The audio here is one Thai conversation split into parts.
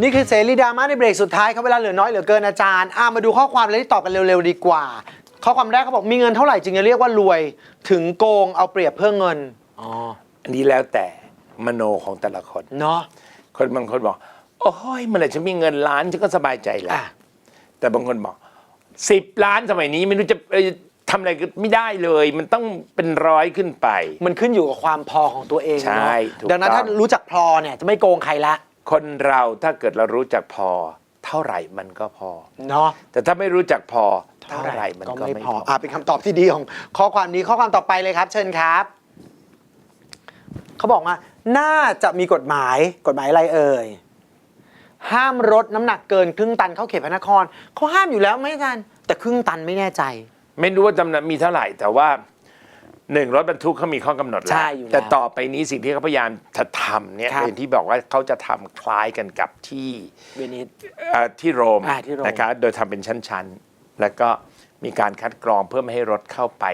นี่คือเสรีดราม่าในเบรกสุดท้ายครับเวลาเหลือน้อยเหลือเกินอาจารย์อะมาดูข้อความเลยที่ตอบกันเร็วๆดีกว่า ข้อความแรกเขาบอกมีเงินเท่าไหร่จึงจะเรียกว่ารวย ถึงโกงเอาเปรียบเพื่อเงินอ๋ออันนี้แล้วแต่มโนของแต่ละคน เนาะ คนบางคนบอก โอ้ยเมื่อไหร่ฉันมีเงินล้านฉันก็สบายใจแล้ว อะ แต่บางคนบอกสิบล้านสมัยนี้ไม่รู้จะเอ่อทำอะไรก็ไม่ได้เลย มันต้องเป็นร้อยขึ้นไป มันขึ้นอยู่กับความพอของตัวเองใช่เนาะถูกดังนั้นต้อง ถ้ารู้จักพอเนี่ยจะไม่โกงใครละ คนเราถ้าเกิดเรารู้จักพอ เท่าไหร่มันก็พอ เนาะแต่ถ้าไม่รู้จักพอ เท่าไหร่มันก็ไม่พออะเป็นคำตอบที่ดีของข้อความนี้ข้อความต่อไปเลยครับ เชิญครับ เขาบอกว่า น่าจะมีกฎหมายกฎหมายอะไรเอ่ย ห้ามรถน้ำหนักเกินครึ่งตันเข้าเขตพระนครเขาห้ามอยู่แล้วไหมอาจารย์แต่ครึ่งตันไม่แน่ใจ ไม่รู้ว่าจำนวนมีเท่าไหร่ แต่ว่า หนึ่งรถบรรทุกเขามีข้อกำหนดแล้วใช่อยู่แล้วแต่ต่อไปนี้สิ่งที่เขาพยายามจะทำเนี่ยครับ เป็นที่บอกว่าเขาจะทำคล้ายกันกับที่ เวนิส เอ่อที่โรมอ่าที่โรมนะครับ โดยทำเป็นชั้น ๆ แล้วก็มีการคัดกรองเพื่อไม่ให้รถเข้าไป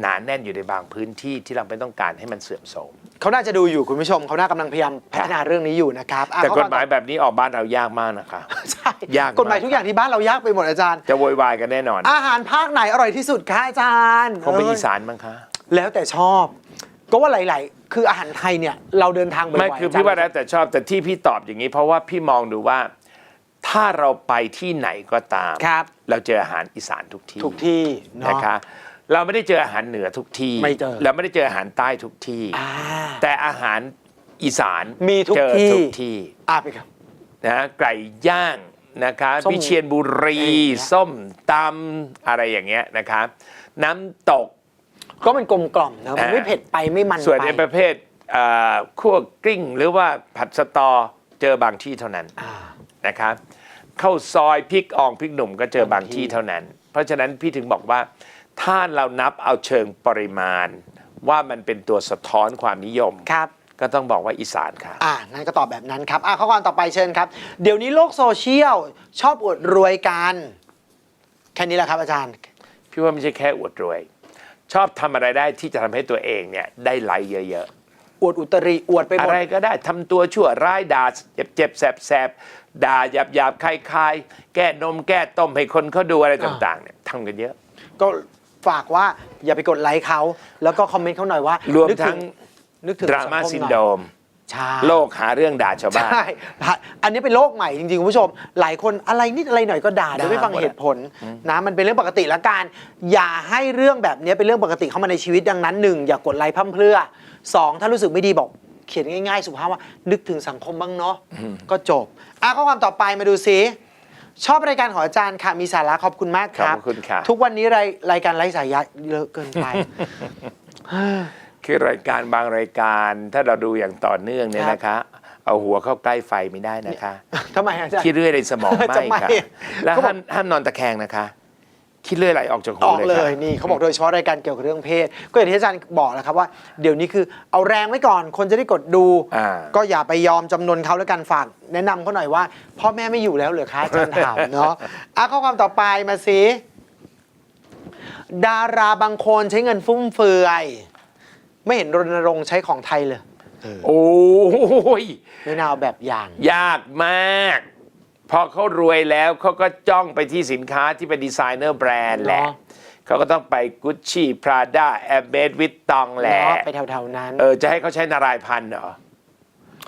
หนาแน่นอยู่ในบางพื้นที่ที่เราไม่ต้องการให้มันเสื่อมโทรม เขาน่าจะดูอยู่คุณผู้ชมเขาน่ากำลังพยายามพัฒนาเรื่องนี้อยู่นะครับอะแต่ข้อกฎหมายแบบนี้ออกบ้านเรายากมากนะคะ ใช่ยากมาก กฎหมายทุกอย่างที่บ้านเรายากไปหมดอาจารย์ จะโวยวายกันแน่นอน อาหารภาคไหนอร่อยที่สุดคะอาจารย์คงเป็นเอีสานมั้งคะ แล้วแต่ชอบ ก็ว่าหลาย ๆ คืออาหารไทยเนี่ยเราเดินทางบ่อยๆไม่คือพี่ว่าแล้วแต่ชอบแต่ที่พี่ตอบอย่างนี้ เพราะว่าพี่มองดูว่า ถ้าเราไปที่ไหนก็ตาม ครับ เราเจออาหารอีสานทุกที่ทุกที่เนาะ นะคะ เราไม่ได้เจออาหารเหนือทุกที่ไม่เจอเราไม่ได้เจออาหารใต้ทุกที่ อ่า แต่อาหารอีสานมีทุกเจอที่ ทุกที่อ่าไปครับ นะไก่ย่างนะคะส้มวิเชียรบุรี อะไรอย่างเงี้ย ส้มตำอะไรอย่างเงี้ยนะคะ น้ำตก ก็มันกลมกล่อมนะมันอ่าไม่เผ็ดไปไม่มันส่วนไป ในประเภทเอ่อคั่วกลิ้งหรือว่าผัดสตอเจอบางที่เท่านั้นอ่านะครับข้าวซอยพริกอ่องพริกหนุ่มก็เจอบางบางที่ที่เท่านั้น เพราะฉะนั้นพี่ถึงบอกว่า ถ้าเรานับเอาเชิงปริมาณ ว่ามันเป็นตัวสะท้อนความนิยม ครับ ก็ต้องบอกว่าอีสานค่ะ อ่านั่นก็ตอบแบบนั้นครับ อ่าข้อความต่อไปเชิญครับ เดี๋ยวนี้โลกโซเชียลชอบอวดรวยกัน แค่นี้แหละครับอาจารย์ พี่ว่าไม่ใช่แค่อวดรวย ชอบทำอะไรได้ที่จะทำให้ตัวเองเนี่ยได้ไลค์เยอะอวดอุตริอวดไปๆ หมอะด ไรก็ได้ทำตัวชั่วร้ายด่าเจ็บเจ็บๆแสบแสบๆด่าหยาบหยาบๆคายคายๆแก้นมแก้ต้มให้คนเขาดูอะไรต่างๆเนี่ยทำกันเยอะ ก็ฝากว่าอย่าไปกดไลค์เขา แล้วก็คอมเมนต์เขาหน่อยว่ารวมนึกถึทั้ง นึกถึงดราม่าสังคซินหน่อยโดรม ใช่โลกหาเรื่องด่าชาวบ้าน ใช่อันนี้เป็นโลกใหม่จริงๆคุณผู้ชม หลายคนอะไรนิดอะไรหน่อยก็ด่าโดยไม่ฟังด่าหมดเหตุผลนะมันเป็นเรื่องปกติละกันอย่าให้เรื่องแบบนี้เป็นเรื่องปกติเข้ามาในชีวิตดังนั้นหนึ่งอย่ากดไลค์พร่ำเพรื่อสองถ้ารู้สึกไม่ดีบอกเขียนง่ายๆ สุภาพว่า นึกถึงสังคมบ้างเนาะก็จบอะข้อความต่อไปมาดูซิชอบรายการของอาจารย์ค่ะ มีสาระขอบคุณมากครับ ขอบคุณค่ะ ทุกวันนี้รายรายการไร้สาระเยอะเกินไป คือรายการบางรายการ ถ้าเราดูอย่างต่อเนื่องเนี่ยครับนะคะ เอาหัวเข้าใกล้ไฟไม่ได้นะคะทำไมอาจารย์ขี้เลื่อยในสมองไหจะม่ไหม้ค่ะแล้วเขาบอกห้ามห้ามนอนตะแคงนะคะขี้เลื่อยไหลออกจากหูออกเลยเลค่ะยนี่เขาบอกโดยเฉพาะรายการเกี่ยวกับเรื่องเพศ ก็อย่างที่อาจารย์บอกแหล้วครับว่าเดี๋ยวนี้คือเอาแรงไว้ก่อนคนจะได้กดดูอ่าก็อย่าไปยอมจำนนเขาแล้วกันฝากแนะนำเขาหน่อยว่า พ่อแม่ไม่อยู่แล้วเหรือคะอาจารย์ถามเนาะอะข้อความต่อไปมาสิดาราบางคนใช้เงินฟุ่มเฟือย ไม่เห็นรณรงค์ใช้ของไทยเลยโอ้ยไม่น่าเอาแบบอย่าง ยากมาก พอเขารวยแล้วเขาก็จ้องไปที่สินค้าที่เป็นดีไซเนอร์แบรนด์แหละเนาะเขาก็ต้องไปกุชชี่พราด้าแอร์เมดวิตตองแหละเนาะไปแถวๆนั้นเออจะให้เขาใช้นารายณ์พันธุ์เหรอ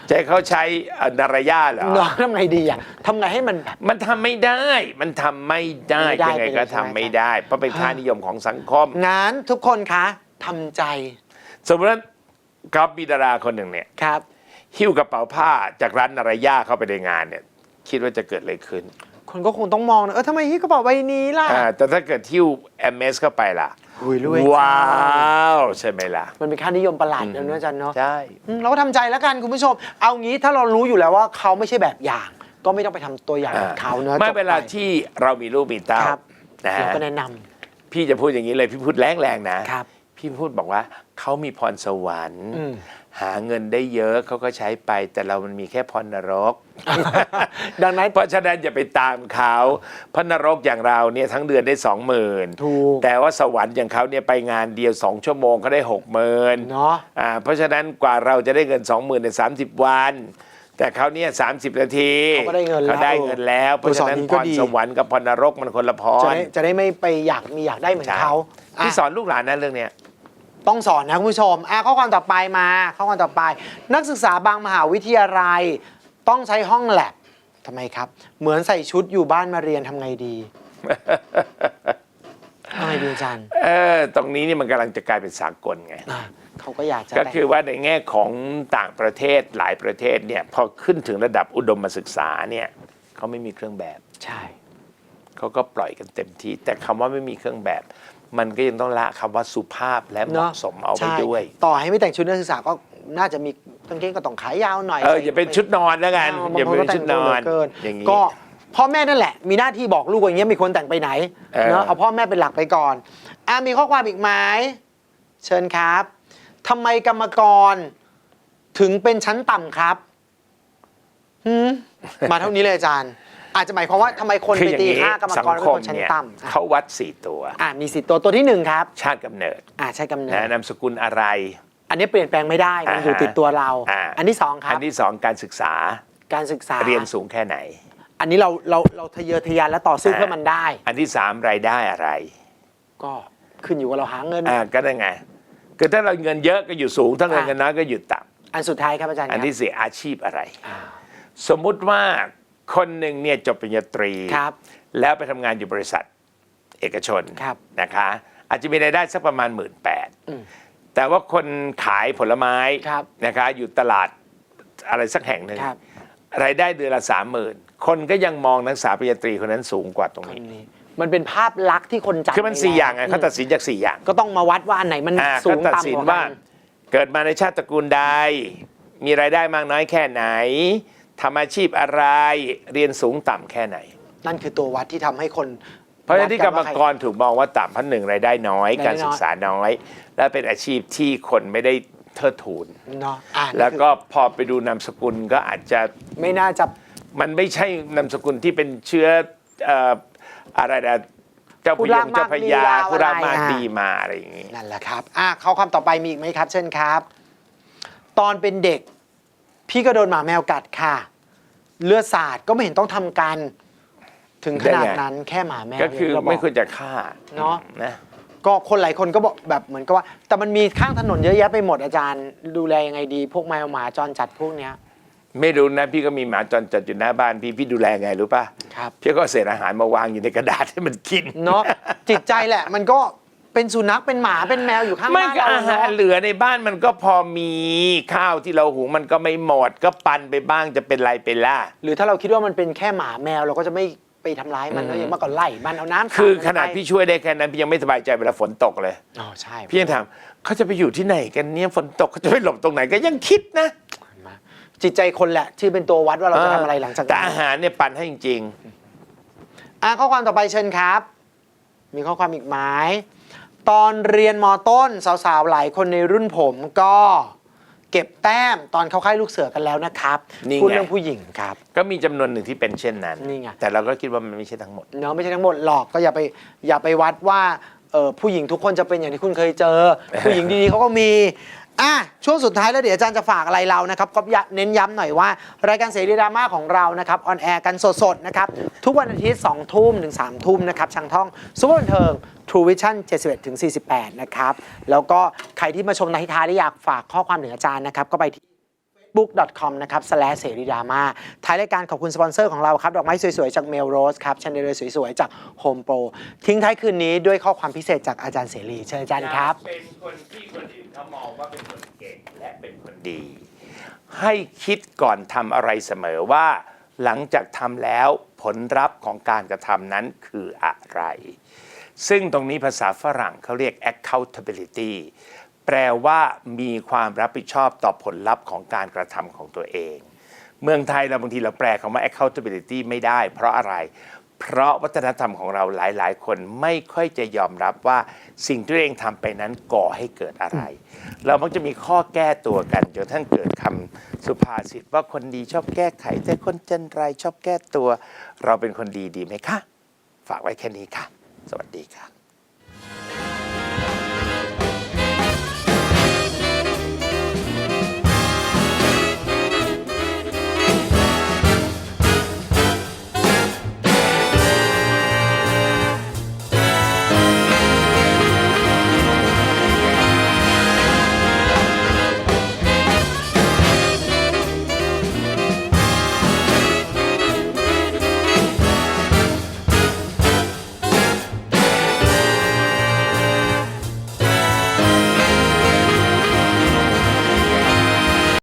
จะให้เขาใช้เอ่อนารายาเหรอ เนาะทำไงดีอะทำไงให้มันแบบมันทำไม่ได้ มันทำไม่ได้ไม่ได้ยังไงก็ไปเลยใช่ทำไหมไม่ได้ เพราะเป็นค่านิยมของสังคม งั้นทุกคนคะทำใจ สมมติว่าครับมีดาราคนหนึ่งเนี่ยครับ หิ้วกระเป๋าผ้าจากร้านนารายาเข้าไปในงานเนี่ย คิดว่าจะเกิดอะไรขึ้นคนก็คงต้องมองนะเออทำไมที่กระเป๋าใบนี้ล่ะ อ่าแต่ถ้าเกิดหิ้วแอมเมสเข้าไปล่ะหุยรวยว้าว ใช่ไหมล่ะ มันเป็นค่านิยมประหลาดนะเนอะอาจารย์เนาะใช่ อืมเราก็ทำใจแล้วกันคุณผู้ชม เอางี้ถ้าเรารู้อยู่แล้วว่าเขาไม่ใช่แบบอย่าง ก็ไม่ต้องไปทำตัวอย่างกับเขาเนอะไม่จบป เวลาที่เรามีลูกมีเต้าครับ นะเราฮะก็แนะนำ พี่จะพูดอย่างนี้เลยพี่พูดแรงๆนะครับ พี่พูดบอกว่าเขามีพรสวรรค์อืมหาเงินได้เยอะเขาก็ใช้ไป แต่เรามันมีแค่พรนรก ดังนั้นเพราะฉะนั้นอย่าไปตามเขาพระนรกอย่างเราเนี่ยทั้งเดือนได้สองหมื่นถูกแต่ว่าสวรรค์อย่างเขาเนี่ยไปงานเดียวสองชั่วโมงเขาได้หกหมื่นเนาะอ่าเพราะฉะนั้นกว่าเราจะได้เงินสองหมื่นในสามสิบวันแต่เขาวเนี่ยสามสิบนาทีเขาก็ได้เงินแล้วเขาได้เงินแล้ว เพราะฉะนั้นเออสอนนี้พก็รดีสวรรค์กับพรนรกมันคนละพจะรได้จะได้ไม่ไปอยากมีอยากได้เหมือนใช่เขาอะที่สอนลูกหลานนะเรื่องเนี้ย ต้องสอนนะคุณผู้ชมอะข้อความต่อไปมาข้อความต่อไป นักศึกษาบางมหาวิทยาลัย ต้องใช้ห้องแลบทำไมครับ เหมือนใส่ชุดอยู่บ้านมาเรียนทำไงดีทำไงดีอาจารย์ เออตรงนี้นี่มันกำลังจะกลายเป็นสากลไง อะเขาก็อยากจะก็แต่งคือว่าในแง่ของต่างประเทศหลายประเทศเนี่ยพอขึ้นถึงระดับอุดมศึกษาเนี่ยเขาไม่มีเครื่องแบบ ใช่ เขาก็ปล่อยกันเต็มที่ แต่คำว่าไม่มีเครื่องแบบ มันก็ยังต้องละคำว่าสุภาพและเหเนอะมาะสมเอาไปใช่ด้วย ต่อให้ไม่แต่งชุดนักศึกษาก็น่าจะมีกางเกงก็ต้องขายาวหน่อยเอออย่าเป็นชุดนอนแล้วกันเอย่าเป็นชุดนอนบางคก็แต่งตัวเหลืเกินอย่างนี้ก็พ่อแม่นั่นแหละ มีหน้าที่บอกลูกว่าอย่างเงี้ยมีคนแต่งไปไหนเออเนาะเอาพ่อแม่เป็นหลักไปก่อนอะมีข้อความอีกไหมเชิญครับทำไมกรรมกรถึงเป็นชั้นต่ำครับหืมมาเท่านี้เลยอาจารย์ อาจจะหมายความว่าทำไมคนคือไปอย่างตีนี้ค่ากรรมสักรเป็นคมคนชั้นเนี่ยต่ำอะเขาวัดสี่ตัว อะมีสิทธิ์ตัวตัวที่หนึ่งครับ ชาติกำเนิดอะใช่กำเนิดนะนามสกุลอะไร อันนี้เปลี่ยนแปลงไม่ได้มันอยู่อ่าติดตัวเรา อ่า อันที่สองครัอับนที่สองการศึกษาการศึกษาเรียนสูงแค่ไหน อันนี้เราเราเราทะเยอทะยานและต่อสู้เพื่อมันได้ อันที่สามรายได้อะไรก็ขึ้นอยู่กับเราหาเงิน อ่าก็ได้ไงคือถ้าเราเงินเยอะก็อยู่สูง ถ้าเงินอะ เงินน้อยก็อยู่ต่อันสุดท้ายครับอาจารย์ำอันที่สี่อาชีพอะไรอ่าสมมุติว่า คนหนึ่งเนี่ยจบปริญญาตรีครับ แล้วไปทำงานอยู่บริษัทเอกชนครับ นะคะ อาจจะมีรายได้สักประมาณหมื่นแปดอืมแต่ว่าคนขายผลไม้ครับนะคะ อยู่ตลาดอะไรสักแห่งหนึ่งครับ รายได้เดือนละสามหมื่นคนก็ยังมองนักศึกษาปริญญาตรีคนนั้นสูงกว่าตรงอันนี้นี้ มันเป็นภาพลักษณ์ที่คนจำคือมันไว้สี่อย่างไงแล้วเขาตัดสินจากสี่อย่าง ก็ต้องมาวัดว่าอันไหนมันอ่าสูเขางตัดต่ำสินกว่าว่ากัน เกิดมาในชาติตระกูลใด มีรายได้มากน้อยแค่ไหน ทำอาชีพอะไรเรียนสูงต่ำแค่ไหน นั่นคือตัววัดที่ทำให้คนเพราะฉะนั้นที่กรรมวัดนกรถูกมองว่าต่ำเพราะหนึ่งรายได้น้อยรายได้น้อย การศึกษาน้อย และเป็นอาชีพที่คนไม่ได้เทิดทูน เนาะอ่าแล้วก็พอไปดูนามสกุลก็อาจจะ ไม่น่าจะ มันไม่ใช่นามสกุลที่เป็นเชื้อเอ่ออะไรนะเจ้าพผู้ยรางกเจ้าพมากญาดีลาวผู้รากอะไรมากอะ ดีมาอะไรอย่างนี้ นั่นแหละครับอะข้อความต่อไปมีอีกไหมครับ เช่นครับ ตอนเป็นเด็ก พี่ก็โดนหมาแมวกัดค่ะ เลือดสาดก็ไม่เห็นต้องทำกัน ถึงขนาดได้ไงนั้นแค่หมาแมวก็คือเนี่ยเราบไม่ควรจะฆ่าเนอะ นะ ก็คนหลายคนก็บอกแบบเหมือนกับว่า แต่มันมีข้างถนนเยอะแยะไปหมดอาจารย์ ดูแลยังไงดี พวกแมวหมาจรจัดพวกเนี้ยไม่รู้นะ พี่ก็มีหมาจรจัดอยู่หน้าบ้านพี่พี่ดูแลไงรู้ป่ะครับ พี่ก็เอาเศษอาหารมาวางอยู่ในกระดาษให้มันกิน เนาะจิตใจแหละ มันก็ เป็นสุนัขเป็นหมาเป็นแมวอยู่ข้างไม่บ้านก็เราอาหารเนาะเหลือในบ้านมันก็พอมีข้าวที่เราหุงมันก็ไม่หมดก็ปันไปบ้างจะเป็นไรไปล่ะ หรือถ้าเราคิดว่ามันเป็นแค่หมาแมวเราก็จะไม่ไปทำร้ายมันแล้วอย่างเมื่อก่อนไล่มันเอาน้ำสดคือมันขนาดไปพี่ช่วยได้แค่นั้นพี่ยังไม่สบายใจเวลาฝนตกเลย อ๋อใช่พี่ยังถามเขาจะไปอยู่ที่ไหนกันเนี่ยฝนตกเขาจะไปหลบตรงไหนก็ยังคิดนะจิตใจคนแหละที่เป็นตัววัดว่าเราจะทำอะไรหลังจากแต่นั้นอาหารเนี่ยปันให้จริง อะข้อความต่อไปเชิญครับ มีข้อความอีกไหม ตอนเรียนมต้นสาวๆ หลายคนในรุ่นผมก็เก็บแต้มตอนเข้าค่ายลูกเสือกันแล้วนะครับนี่ไง พูดเรื่องผู้หญิงครับๆก็มีจำนวนหนึ่งที่เป็นเช่นนั้น นี่ไง แต่เราก็คิดว่ามันไม่ใช่ทั้งหมด เนาะไม่ใช่ทั้งหมดหรอกก็อย่าไปอย่าไปวัดว่าเออผู้หญิงทุกคนจะเป็นอย่างที่คุณเคยเจอ ผู้หญิงดีๆเขาก็มี อะช่วงสุดท้ายแล้วเดี๋ยวอาจารย์จะฝากอะไรเรานะครับก็เน้นย้ำหน่อยว่า รายการเสรีดราม่าของเรานะครับออนแอร์กันสดๆนะครับทุกวันอาทิตย์2ทุ่มถึง3ทุ่มนะครับช่างท่องซุปเปอร์บันเทิง True Vision 71ถึง48 นะครับ แล้วก็ใครที่มาชมในท้ายๆและอยากฝากข้อความถึงอาจารย์นะครับก็ไปที่ facebook.com นะครับเสรีดราม่าท้ายรายการขอบคุณสปอนเซอร์ของเราครับ ดอกไม้สวยๆ จากเมลโรสครับชันเดลสวยๆ จาก Home Pro ทิ้งท้ายคืนนี้ด้วยข้อความพิเศษจากอาจารย์เสรีเชิญอาจารย์ครับ เป็นคนที่คนอื่นเขามองว่าเป็นคนเก่งและเป็นคนดี ให้คิดก่อนทำอะไรเสมอว่า หลังจากทำแล้วผลลัพธ์ของการกระทำนั้นคืออะไร ซึ่งตรงนี้ภาษาฝรั่งเขาเรียก accountability แปลว่ามีความรับผิดชอบต่อผลลัพธ์ของการกระทำของตัวเอง เมืองไทยเราบางทีเราแปลคำว่า accountability ไม่ได้ เพราะอะไร เพราะวัฒนธรรมของเราหลาย ๆ คนไม่ค่อยจะยอมรับว่าสิ่งที่ตัวเองทำไปนั้นก่อให้เกิดอะไร เรามักจะมีข้อแก้ตัวกันจนกระทั่งเกิดคำสุภาษิตว่าคนดีชอบแก้ไข แต่คนจันไรชอบแก้ตัว เราเป็นคนดีดีไหมคะ ฝากไว้แค่นี้ค่ะ สวัสดีค่ะ